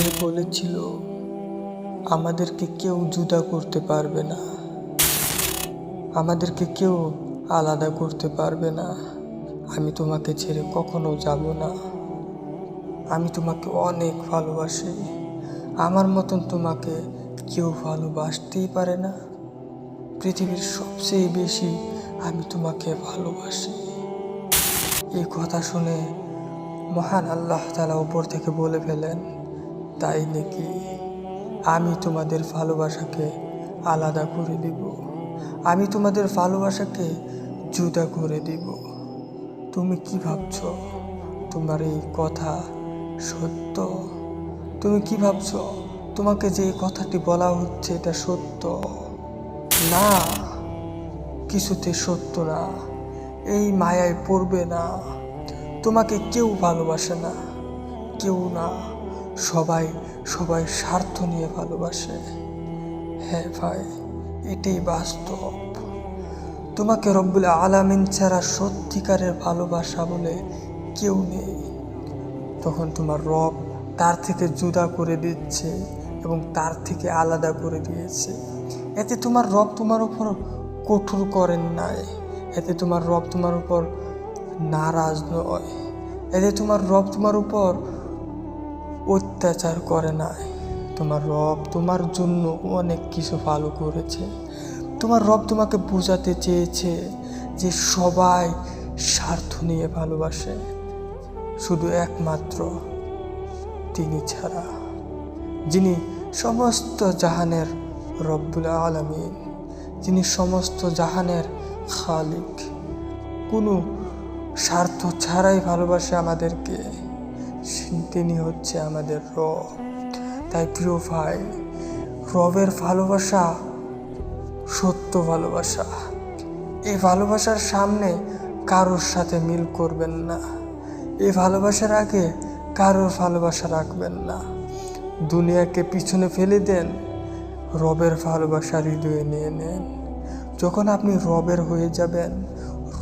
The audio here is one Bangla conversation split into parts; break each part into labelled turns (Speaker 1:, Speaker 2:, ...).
Speaker 1: যে বলেছিল, আমাদেরকে কেউ জুদা করতে পারবে না। আমাদেরকে কেউ আলাদা করতে পারবে না। আমি তোমাকে ছেড়ে কখনো যাব না। আমি তোমাকে অনেক ভালোবাসি। আমার মতন তোমাকে কেউ ভালোবাসতেই পারে না। পৃথিবীর সবচেয়ে বেশি আমি তোমাকে ভালোবাসি। এই কথা শুনে মহান আল্লাহ তালা উপর থেকে বলে ফেলেন তাই নাকি আমি তোমাদের ভালোবাসাকে আলাদা করে দিব? আমি তোমাদের ভালোবাসাকে জুদা করে দিব। তুমি কি ভাবছ? তোমার এই কথা সত্য? তুমি কি ভাবছ? তোমাকে যে কথাটি বলা হচ্ছে এটা সত্য? না, কিছুতে সত্য না। এই মায়ায় পড়বে না। তোমাকে কেউ ভালোবাসে না। কেউ না। সবাই সবাই স্বার্থ নিয়ে ভালোবাসে। হ্যাঁ ভাই, এটাই বাস্তব। তোমাকে রব্বুল আলামিন ছাড়া সত্যিকারের ভালোবাসা বলে কেউ নেই। তখন তোমার রব তার থেকে জুদা করে দিচ্ছে এবং তার থেকে আলাদা করে দিয়েছে। এতে তোমার রব তোমার উপর কঠোর করেন নাই। এতে তোমার রব তোমার উপর নারাজ নয়। এতে তোমার রব তোমার উপর অত্যাচার করে নাই তোমার রব তোমার জন্য অনেক কিছু ভালো করেছে। তোমার রব তোমাকে বোঝাতে চেয়েছে যে সবাই স্বার্থ নিয়ে ভালোবাসে। শুধু একমাত্র তিনি ছাড়া, যিনি সমস্ত জাহানের রব্বুল আলমিন, যিনি সমস্ত জাহানের খালিক। কোনো স্বার্থ ছাড়াই ভালোবাসে আমাদেরকে। তিনি হচ্ছে আমাদের রব। তাই প্রিয় ভাই, রবের ভালোবাসা সত্য ভালোবাসা। এই ভালোবাসার সামনে কারোর সাথে মিল করবেন না। এই ভালোবাসার আগে কারোর ভালোবাসা রাখবেন না। দুনিয়াকে পিছনে ফেলে দেন, রবের ভালোবাসা হৃদয়ে নিয়ে নেন। যখন আপনি রবের হয়ে যাবেন,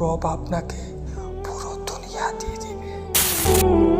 Speaker 1: রব আপনাকে পুরো দুনিয়া দিয়ে দিবে।